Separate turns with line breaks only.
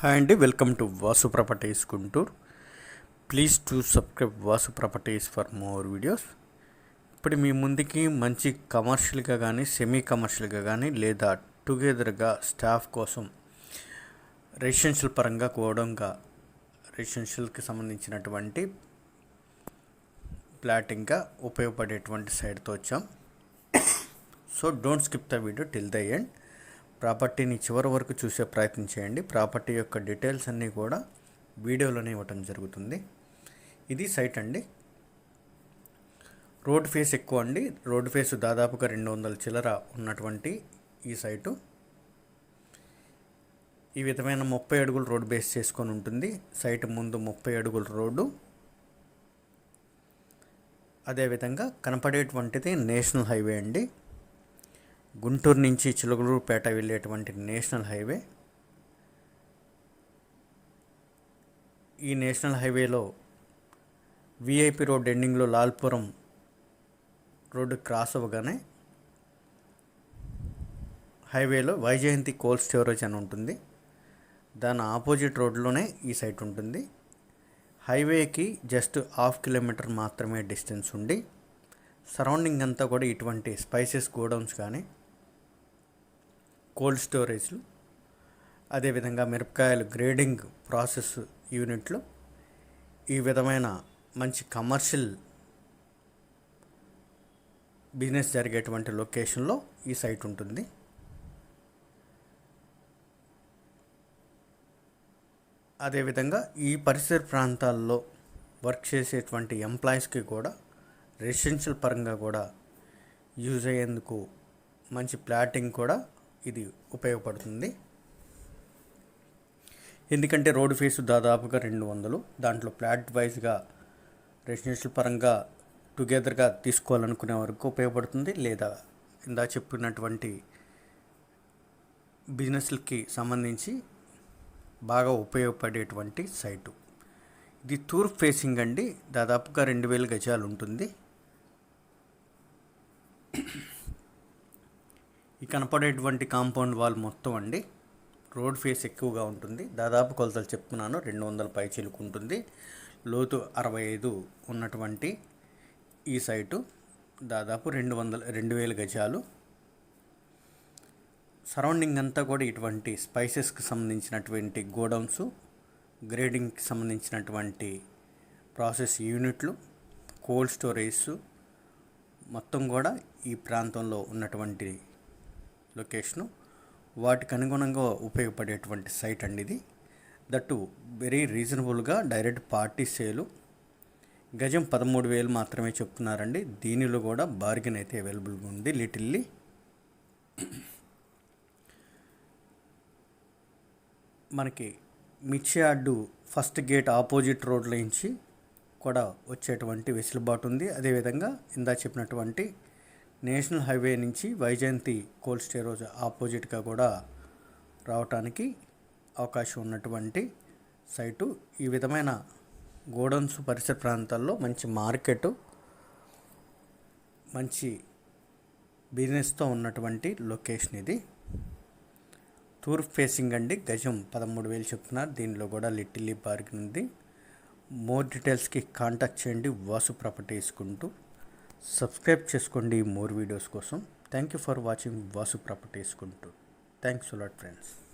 Hi అండి welcome to Vasu properties Guntur. Please to subscribe Vasu properties for more videos ఇప్పుడు మీ ముందుకి మంచి కమర్షియల్గా కానీ సెమీ కమర్షియల్గా కానీ లేదా టుగెదర్గా స్టాఫ్ కోసం రెసిడెన్షియల్ పరంగా కోవడంగా రెసిడెన్షియల్కి సంబంధించినటువంటి ప్లాటింగ్గా ఉపయోగపడేటువంటి సైడ్తో వచ్చాం. So don't skip the video till the end ప్రాపర్టీని చివరి వరకు చూసే ప్రయత్నం చేయండి. ప్రాపర్టీ యొక్క డీటెయిల్స్ అన్నీ కూడా వీడియోలోనే ఇవ్వటం జరుగుతుంది. ఇది సైట్ అండి. రోడ్ ఫేస్ ఎక్కువ అండి. రోడ్ ఫేస్ దాదాపుగా రెండు వందల చిల్లర ఉన్నటువంటి ఈ సైటు. ఈ విధమైన ముప్పై అడుగులు రోడ్ బేస్ చేసుకొని ఉంటుంది. సైట్ ముందు ముప్పై అడుగుల రోడ్డు. అదేవిధంగా కనపడేటువంటిది నేషనల్ హైవే అండి. గుంటూరు నుంచి చిలుగులూరుపేట వెళ్ళేటువంటి నేషనల్ హైవే. ఈ నేషనల్ హైవేలో విఐపి రోడ్ ఎండింగ్లో లాల్పురం రోడ్డు క్రాస్ అవ్వగానే హైవేలో వైజయంతి కోల్డ్ స్టోరేజ్ అని ఉంటుంది. దాని ఆపోజిట్ రోడ్లోనే ఈ సైట్ ఉంటుంది. హైవేకి జస్ట్ హాఫ్ కిలోమీటర్ మాత్రమే డిస్టెన్స్ ఉండి సరౌండింగ్ అంతా కూడా ఇటువంటి స్పైసెస్ గోడౌన్స్ కానీ కోల్డ్ స్టోరేజ్లు అదేవిధంగా మిరపకాయలు గ్రేడింగ్ ప్రాసెస్ యూనిట్లు ఈ విధమైన మంచి కమర్షియల్ బిజినెస్ జరిగేటువంటి లొకేషన్లో ఈ సైట్ ఉంటుంది. అదేవిధంగా ఈ పరిసర ప్రాంతాల్లో వర్క్ చేసేటువంటి ఎంప్లాయీస్కి కూడా రెసిడెన్షియల్ పరంగా కూడా యూజ్ అయ్యేందుకు మంచి ప్లాటింగ్ కూడా ఇది ఉపయోగపడుతుంది. ఎందుకంటే రోడ్డు ఫేస్ దాదాపుగా రెండు వందలు. దాంట్లో ఫ్లాట్ వైజ్గా రెసిడెన్షియల్ పరంగా టుగెదర్గా తీసుకోవాలనుకునే వరకు ఉపయోగపడుతుంది. లేదా ఇందా చెప్పినటువంటి బిజినెస్లకి సంబంధించి బాగా ఉపయోగపడేటువంటి సైటు. ఇది తూర్పు ఫేసింగ్ అండి. దాదాపుగా రెండు వేల గజాలు ఉంటుంది. ఈ కనపడేటువంటి కాంపౌండ్ వాల్ మొత్తం అండి. రోడ్ ఫేస్ ఎక్కువగా ఉంటుంది. దాదాపు కొలతలు చెప్తున్నాను. రెండు వందల పై చిలుకుంటుంది లోతు అరవై ఐదు ఉన్నటువంటి ఈ సైటు దాదాపు రెండు వందల రెండు వేల గజాలు. సరౌండింగ్ అంతా కూడా ఇటువంటి స్పైసెస్కి సంబంధించినటువంటి గోడౌన్స్ గ్రేడింగ్కి సంబంధించినటువంటి ప్రాసెస్ యూనిట్లు కోల్డ్ స్టోరేజ్ మొత్తం కూడా ఈ ప్రాంతంలో ఉన్నటువంటి లొకేషను వాటికి అనుగుణంగా ఉపయోగపడేటువంటి సైట్ అండి ఇది. దట్టు వెరీ రీజనబుల్గా డైరెక్ట్ పార్టీ సేలు గజం పదమూడు వేలు మాత్రమే చెప్తున్నారండి. దీనిలో కూడా బార్గెన్ అయితే అవైలబుల్గా ఉంది లిటిల్లీ. మనకి మిర్చి ఫస్ట్ గేట్ ఆపోజిట్ రోడ్ల నుంచి కూడా వచ్చేటువంటి వెసులుబాటు ఉంది. అదేవిధంగా ఇందా చెప్పినటువంటి నేషనల్ హైవే నుంచి వైజయంతి కోల్డ్ స్టోరేజ్ ఆపోజిట్గా కూడా రావటానికి అవకాశం ఉన్నటువంటి సైటు. ఈ విధమైన గోడౌన్స్ పరిసర ప్రాంతాల్లో మంచి మార్కెట్ మంచి బిజినెస్తో ఉన్నటువంటి లొకేషన్ ఇది. టూర్ ఫేసింగ్ అండి గజం పదమూడు వేలు చెప్తున్నారు దీనిలో కూడా లిటిల్లీ పార్క్ ఉంది. మోర్ డీటెయిల్స్కి కాంటాక్ట్ చేయండి. వాసు ప్రాపర్టీ వేసుకుంటూ. సబ్స్క్రైబ్ చేసుకోండి మోర్ వీడియోస్ కోసం. Thank you for watching Vasu properties Guntur thanks lot friends